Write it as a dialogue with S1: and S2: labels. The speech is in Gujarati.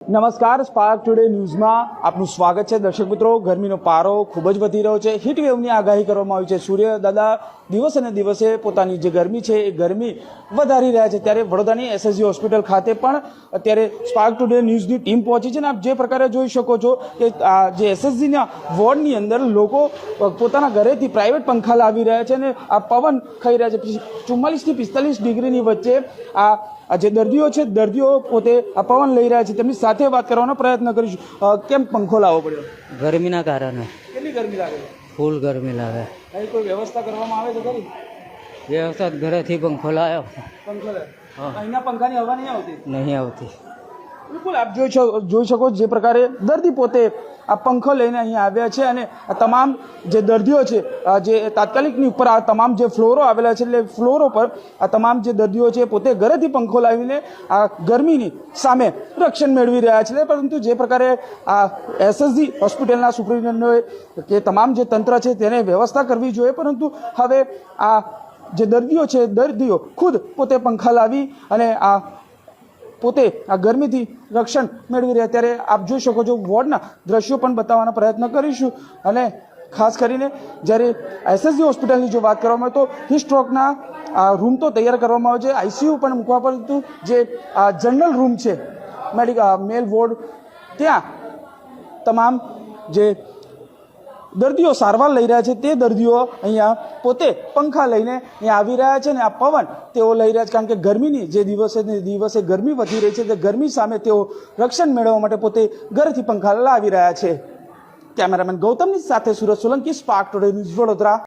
S1: નમસ્કાર સ્પાર્ક ટુડે ન્યૂઝમાં આપનું સ્વાગત છે. દર્શક મિત્રો, ગરમીનો પારો ખૂબ જ વધી રહ્યો છે. હીટ વેવની આગાહી કરવામાં આવી છે. સૂર્ય દાદા દિવસે ને દિવસે પોતાની જે ગરમી છે, એ ગરમી વધારી રહ્યા છે. ત્યારે વડોદરાની એસએસજી હોસ્પિટલ ખાતે પણ અત્યારે સ્પાર્ક ટુડે ન્યૂઝની ટીમ પહોંચી છે ને આપ જે પ્રકારે જોઈ શકો છો કે આ જે એસએસજીના વોર્ડની અંદર લોકો પોતાના ઘરેથી પ્રાઇવેટ પંખા લાવી રહ્યા છે અને આ પવન ખાઈ રહ્યા છે. ચુમ્માલીસથી પિસ્તાલીસ ડિગ્રીની વચ્ચે આ આ જે દર્દીઓ છે દર્દીઓ પોતે આ પવન લઈ રહ્યા છે તેમની સાથે વાત કરવાનો પ્રયત્ન કરીશું. કેમ પંખો લાવવો પડ્યો?
S2: ગરમીના કારણે.
S1: કેટલી ગરમી લાગે
S2: ફૂલ ગરમી લાગે.
S1: કઈ કોઈ વ્યવસ્થા કરવામાં આવે છે ખરી?
S2: વ્યવસ્થા ઘરેથી પંખો લાવ્યો
S1: પંખો લાવ્યો અહીંના પંખાની હવા નહીં આવતી?
S2: નહીં આવતી.
S1: બિલકુલ આપ જોઈ શકો જોઈ શકો જે પ્રકારે દર્દી પોતે આ પંખો લઈને અહીં આવ્યા છે અને આ તમામ જે દર્દીઓ છે જે તાત્કાલિકની ઉપર આ તમામ જે ફ્લોરો આવેલા છે, એટલે ફ્લોરો પર આ તમામ જે દર્દીઓ છે પોતે ઘરેથી પંખો લાવીને આ ગરમીની સામે રક્ષણ મેળવી રહ્યા છે. પરંતુ જે પ્રકારે આ એસએસજી હોસ્પિટલના સુપ્રિન્ટેન્ડન્ટોએ કે તમામ જે તંત્ર છે તેને વ્યવસ્થા કરવી જોઈએ, પરંતુ હવે આ જે દર્દીઓ છે, દર્દીઓ ખુદ પોતે પંખા લાવી અને આ પોતે આ ગરમીથી રક્ષણ મેળવી રહ્યા. ત્યારે આપ જોઈ શકો છો, વોર્ડના દ્રશ્યો પણ બતાવવાનો પ્રયત્ન કરીશું. અને ખાસ કરીને જ્યારે એસએસજી હોસ્પિટલની જો વાત કરવામાં આવે તો હિસ્ટ્રોકના આ રૂમ તો તૈયાર કરવામાં આવે છે. આઈસીયુ પણ મૂકવા પરંતુ જે આ જનરલ રૂમ છે મેડિકલ મેલ વોર્ડ, ત્યાં તમામ જે દર્દીઓ સારવાર લઈ રહ્યા છે, તે દર્દીઓ અહીંયા પોતે પંખા લઈને અહીંયા આવી રહ્યા છે ને આ પવન તેઓ લઈ રહ્યા છે, કારણ કે ગરમીની જે દિવસે દિવસે ગરમી વધી રહી છે તે ગરમી સામે તેઓ રક્ષણ મેળવવા માટે પોતે ઘરેથી પંખા લાવી રહ્યા છે. કેમેરામેન ગૌતમની સાથે Surat Solanki, spark today news Vadodara.